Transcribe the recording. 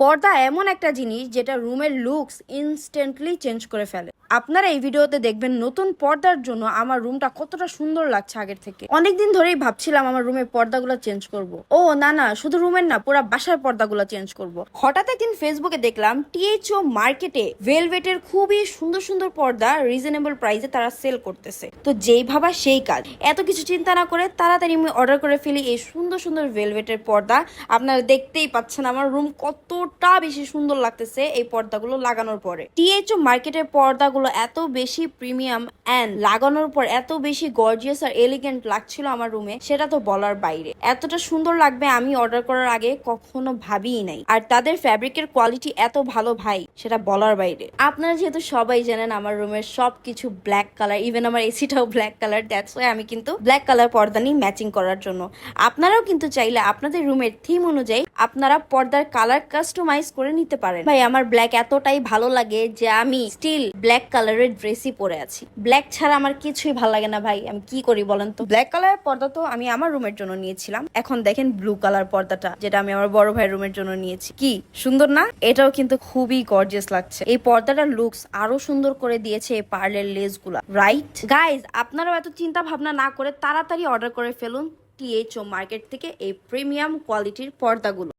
পর্দা এমন একটা জিনিস যেটা রুমের লুকস ইনস্ট্যান্টলি চেঞ্জ করে ফেলে। আপনারা এই ভিডিওতে দেখবেন নতুন পর্দার জন্য আমার রুমটা কতটা সুন্দর লাগছে আগের থেকে। অনেকদিন ধরেই ভাবছিলাম আমার রুমের পর্দাগুলো চেঞ্জ করব। ও, না না, শুধু রুমের না, পুরো বাসার পর্দাগুলো চেঞ্জ করব। হঠাৎ একদিন ফেসবুকে দেখলাম টিএইচও মার্কেটে ভেলভেটের খুবই সুন্দর সুন্দর পর্দা রিজনেবল প্রাইসে তারা সেল করতেছে। তো যেই ভাবা সেই কাজ। এত কিছু চিন্তা না করে তাড়াতাড়ি আমি অর্ডার করে ফেলি এই সুন্দর সুন্দর ভেলভেটের পর্দা। আপনারা দেখতেই পাচ্ছেন আমার রুম কতটা বেশি সুন্দর লাগতেছে এই পর্দাগুলো লাগানোর পরে। টিএইচও মার্কেটের পর্দাগুলো এত বেশি প্রিমিয়াম অ্যান্ড লাগানোর পর এত বেশি গর্জিয়াস আর এলিগেন্ট লাগছিল আমার রুমে সেটা তো বলার বাইরে। এতটা সুন্দর লাগবে আমি অর্ডার করার আগে কখনো ভাবিই নাই। আর তাদের ফ্যাব্রিকের কোয়ালিটি এত ভালো ভাই, সেটা বলার বাইরে। আপনারা যেহেতু সবাই জানেন আমার রুমের সব কিছু ব্ল্যাক কালার ইভেন আমার এসিটাও ব্ল্যাক কালার দ্যাটস ওয়াই আমি কিন্তু ব্ল্যাক কালার পর্দা নিয়ে ম্যাচিং করার জন্য। আপনারাও কিন্তু চাইলে আপনাদের রুমের থিম অনুযায়ী আপনারা পর্দার কালার কাস্টমাইজ করে নিতে পারেন। ভাই আমার ব্ল্যাক এতটাই ভালো লাগে যে আমি স্টিল ব্ল্যাক কালারের ড্রেসই পরে আছি। ব্ল্যাক ছাড়া আমার কিছুই ভালো লাগে না ভাই আমি কি করি বলেন তো? ব্ল্যাক কালারের পর্দা তো আমি আমার রুমের জন্য নিয়েছিলাম। এখন দেখেন ব্লু কালার পর্দাটা যেটা আমি আমার বড় ভাইয়ের রুমের জন্য নিয়েছি। কি সুন্দর না? এটাও কিন্তু খুবই গর্জিয়াস লাগছে। এই পর্দাটার লুকস আরও সুন্দর করে দিয়েছে এই পার্লের লেসগুলা। রাইট গাইজ আপনারাও এত চিন্তা ভাবনা না করে তাড়াতাড়ি অর্ডার করে ফেলুন। টিএইচও মার্কেট থেকে এই প্রিমিয়াম কোয়ালিটির পর্দাগুলো।